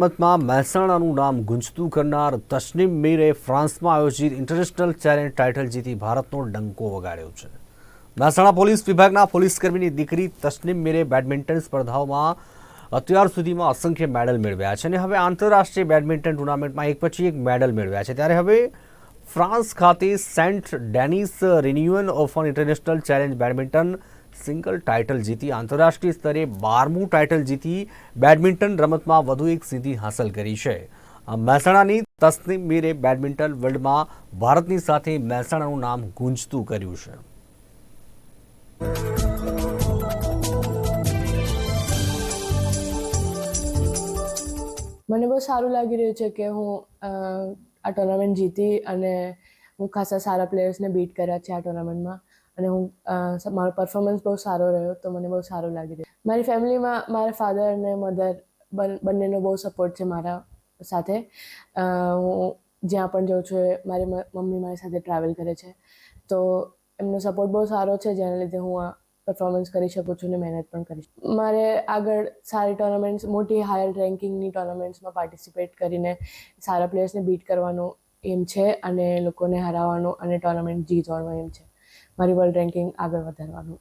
રમતમાં મહેસાણાનું નામ ગુંજતું કરનાર તસ્નીમ મીરે ફ્રાન્સમાં આયોજિત ઇન્ટરનેશનલ ચેલેન્જ ટાઇટલ જીતી ભારતનો ડંકો વગાડ્યો છે. મહેસાણા પોલીસ વિભાગના પોલીસકર્મીની દીકરી તસ્નીમ મીરે બેડમિન્ટન સ્પર્ધાઓમાં અત્યાર સુધીમાં અસંખ્ય મેડલ મેળવ્યા છે અને હવે આંતરરાષ્ટ્રીય બેડમિન્ટન ટુર્નામેન્ટમાં એક પછી એક મેડલ મેળવ્યા છે. ત્યારે હવે ફ્રાન્સ ખાતે Saint Denis Reunion of International Challenge badminton single title જીતી આંતરરાષ્ટ્રીય સ્તરે બારમું ટાઇટલ જીતી બેડમિન્ટન રમતમાં વધુ એક સિદ્ધિ હાંસલ કરી છે. મહેસાણાની તસ્નીમ મીરે બેડમિન્ટન વર્લ્ડમાં ભારતની સાથે મહેસાણાનું નામ ગુંજતું કર્યું છે. મને બહુ સારું લાગી રહ્યું છે કે હું આ ટુર્નામેન્ટ જીતી અને હું ખાસા સારા પ્લેયર્સને બીટ કર્યા છે આ ટુર્નામેન્ટમાં અને હું મારો પરફોર્મન્સ બહુ સારો રહ્યો તો મને બહુ સારું લાગી રહ્યું. મારી ફેમિલીમાં મારા ફાધર અને મધર બંનેનો બહુ સપોર્ટ છે મારા સાથે. હું જ્યાં પણ જાઉં છું એ મારી મમ્મી મારી સાથે ટ્રાવેલ કરે છે. તો એમનો સપોર્ટ બહુ સારો છે, જેના લીધે હું આ પરફોર્મન્સ કરી શકું છું ને મહેનત પણ કરી શકું મારે આગળ સારી ટુર્નામેન્ટ્સ મોટી હાયર રેન્કિંગની ટુર્નામેન્ટ્સમાં પાર્ટિસિપેટ કરીને સારા પ્લેયર્સને બીટ કરવાનું એમ છે અને લોકોને હરાવવાનું અને ટુર્નામેન્ટ જીતવાનું એમ છે. મારી વર્લ્ડ રેન્કિંગ આગળ વધારવાનું.